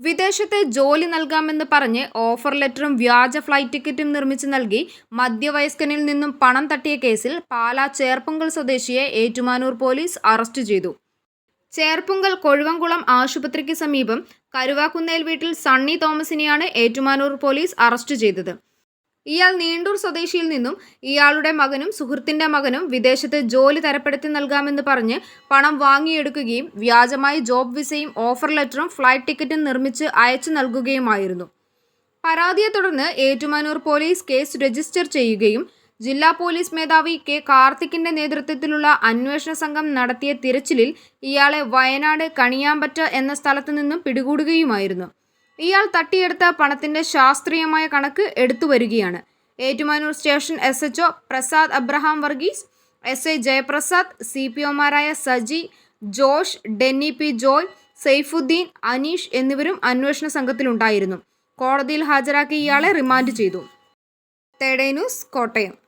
വിദേശത്ത് ജോലി നൽകാമെന്ന് പറഞ്ഞ് ഓഫർ ലെറ്ററും വ്യാജ ഫ്ലൈറ്റ് ടിക്കറ്റും നിർമ്മിച്ച് നൽകി മധ്യവയസ്കനിൽ നിന്നും പണം തട്ടിയ കേസിൽ പാലാ ചേർപ്പുങ്കൽ സ്വദേശിയെ ഏറ്റുമാനൂർ പോലീസ് അറസ്റ്റ് ചെയ്തു. ചേർപ്പുങ്കൽ കൊഴുവംകുളം ആശുപത്രിക്ക് സമീപം കരുവാക്കുന്നേൽ വീട്ടിൽ സണ്ണി തോമസിനെയാണ് ഏറ്റുമാനൂർ പോലീസ് അറസ്റ്റ് ചെയ്തത്. ഇയാൾ നീണ്ടൂർ സ്വദേശിയിൽ നിന്നും ഇയാളുടെ മകനും സുഹൃത്തിന്റെ മകനും വിദേശത്ത് ജോലി തരപ്പെടുത്തി നൽകാമെന്ന് പറഞ്ഞ് പണം വാങ്ങിയെടുക്കുകയും വ്യാജമായി ജോബ് വിസയും ഓഫർ ലെറ്ററും ഫ്ലൈറ്റ് ടിക്കറ്റും നിർമ്മിച്ച് അയച്ചു നൽകുകയുമായിരുന്നു. പരാതിയെ തുടർന്ന് ഏറ്റുമാനൂർ പോലീസ് കേസ് രജിസ്റ്റർ ചെയ്യുകയും ജില്ലാ പോലീസ് മേധാവി കെ കാർത്തിക്കിന്റെ നേതൃത്വത്തിലുള്ള അന്വേഷണ സംഘം നടത്തിയ തിരച്ചിലിൽ ഇയാളെ വയനാട് കണിയാമ്പറ്റ എന്ന സ്ഥലത്തു നിന്നും പിടികൂടുകയുമായിരുന്നു. ഇയാൾ തട്ടിയെടുത്ത പണത്തിന്റെ ശാസ്ത്രീയമായ കണക്ക് എടുത്തു വരികയാണ്. Ettumanoor station S H Prasad Abraham Varghese S I Jayaprasad C P ഒമാരായ Saji Josh Denny P Joy Saifuddin Aneesh എന്നിവരും അന്വേഷണ സംഘത്തിലുണ്ടായിരുന്നു. കോടതിയിൽ ഹാജരാക്കി ഇയാളെ റിമാൻഡ് ചെയ്തു. തേടേ ന്യൂസ് കോട്ടയം.